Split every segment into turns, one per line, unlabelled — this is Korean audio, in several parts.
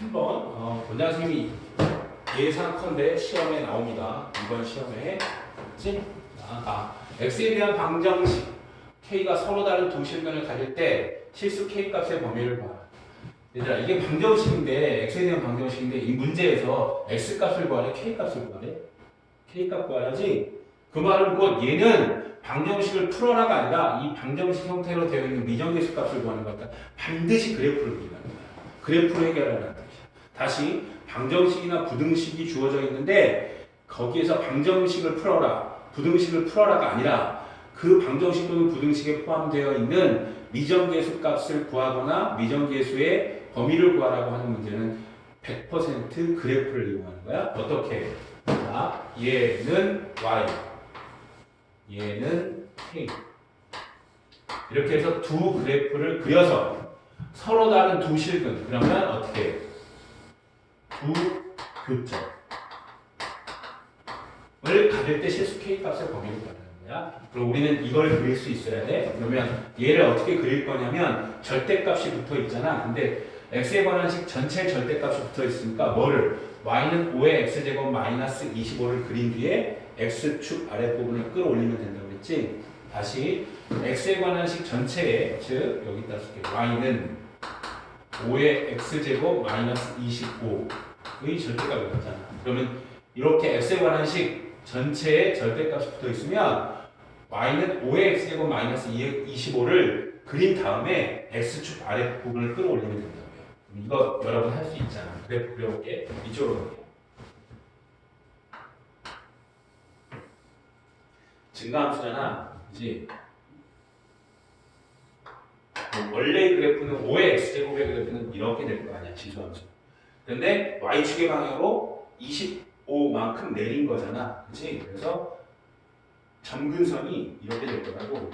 3번 어, 원장 선생님이 예상컨대 시험에 나옵니다. 이번 시험에. 그치? 아, 아, x에 대한 방정식. K가 서로 다른 두 실근을 가질 때 실수 k 값의 범위를 봐. 얘들아 이게 방정식인데 x에 대한 방정식인데 이 문제에서 x 값을 구하래? K 값을 구하래? K 값 구하라지? 그 말은 곧 얘는 방정식을 풀어라가 아니라 이 방정식 형태로 되어 있는 미정계수 값을 구하는 거니까 반드시 그래프를 그리는 거야 그래프로 해결하라는 뜻이야 다시 방정식이나 부등식이 주어져 있는데 거기에서 방정식을 풀어라 부등식을 풀어라가 아니라 그 방정식 또는 부등식에 포함되어 있는 미정계수 값을 구하거나 미정계수의 범위를 구하라고 하는 문제는 100% 그래프를 이용하는 거야. 어떻게? 자, 얘는 y, 얘는 k. 이렇게 해서 두 그래프를 그려서 서로 다른 두 실근. 그러면 어떻게? 두 교점. 을 가질 때 실수 k 값의 범위를 구하는 거야. 그럼 우리는 이걸 그릴 수 있어야 돼. 그러면 얘를 어떻게 그릴 거냐면 절대값이 붙어 있잖아. 근데 x에 관한 식 전체 절대값이 붙어 있으니까 뭐를 y는 5의 x제곱 마이너스 25를 그린 뒤에 x축 아랫부분을 끌어올리면 된다고 그랬지. 다시 x에 관한 식 전체에 즉 여기다 쓸게 y는 5의 x제곱 마이너스 25의 절대값이 같잖아. 그러면 이렇게 x에 관한 식 전체에 절대값이 붙어 있으면 y는 5의 x제곱 마이너스 25를 그린 다음에 x축 아랫부분을 끌어올리면 된다고요. 이거 여러분 할 수 있잖아. 그래 그려볼게. 이쪽으로 갈게. 증가함수잖아. 그지? 뭐 원래 그래프는 5의 x제곱의 그래프는 이렇게 될 거 아니야. 지수함수. 근데 y축의 방향으로 25만큼 내린 거잖아. 그치? 그래서 점근선이 이렇게 될 거라고.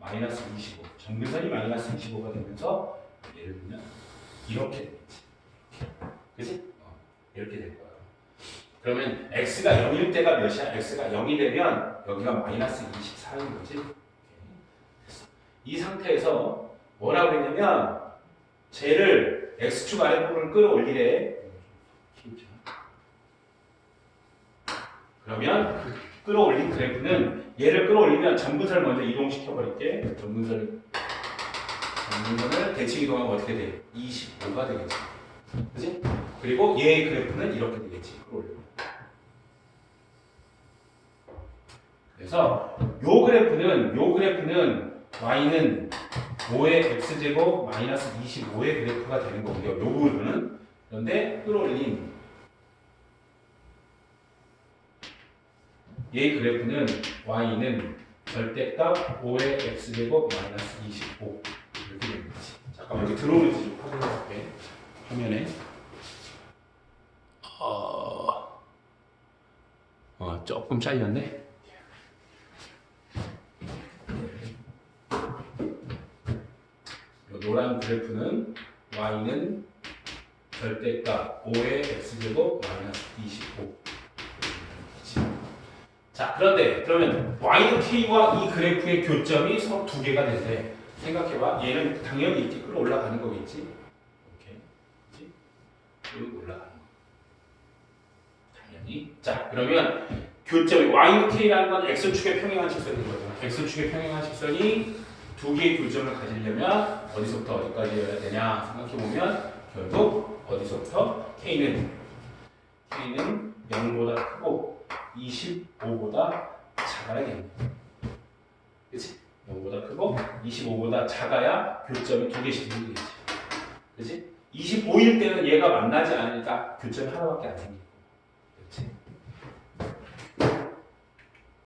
마이너스 25. 점근선이 마이너스 25가 되면서 예를 들면 이렇게 되겠지. 그치? 어, 이렇게 될 거야. 그러면 x가 0일 때가 몇이야? x가 0이 되면 여기가 마이너스 24인 거지. 이 상태에서 뭐라고 했냐면 쟤를 x축 아랫부분을 끌어올리래. 그러면 그 끌어올린 그래프는 얘를 끌어올리면 점근선을 먼저 이동시켜 버릴게. 점근선을 점근선을 대칭 이동하면 어떻게 돼? 25가 되겠지. 그지? 그리고 얘의 그래프는 이렇게 되겠지. 그래서 요 그래프는 요 그래프는 y는 5의 x제곱 마이너스 25의 그래프가 되는 거고요. 요 부분은 그런데 끌어올린 얘 그래프는 y는 절대값 5의 x제곱 마이너스 25 이렇게 되는 거지. 잠깐만 여기 들어오는지 좀 확인해 볼게. 화면에 어, 어 조금 잘렸네. 노란 그래프는 y는 절대값 5의 x제곱 마이너스 25자 그런데 그러면 y는 k와 이 그래프의 교점이 서로 두 개가 된대 생각해봐. 얘는 당연히 이렇게 끌어 올라가는 거겠지? 이렇게 그치? 여기 올라가는 거. 당연히. 자 그러면 교점이 y는 k라는 건 x축의 평행한 직선인 거잖아. x축의 평행한 직선이 두 개의 교점을 가지려면 어디서부터 어디까지여야 되냐 생각해보면 결국 어디서부터 k는 k는 0보다 크고 25보다 작아야겠네. 그치? 0보다 크고 25보다 작아야 교점이 두 개씩 생기겠지. 그치? 25일 때는 얘가 만나지 않으니까 교점이 하나밖에 안. 그치?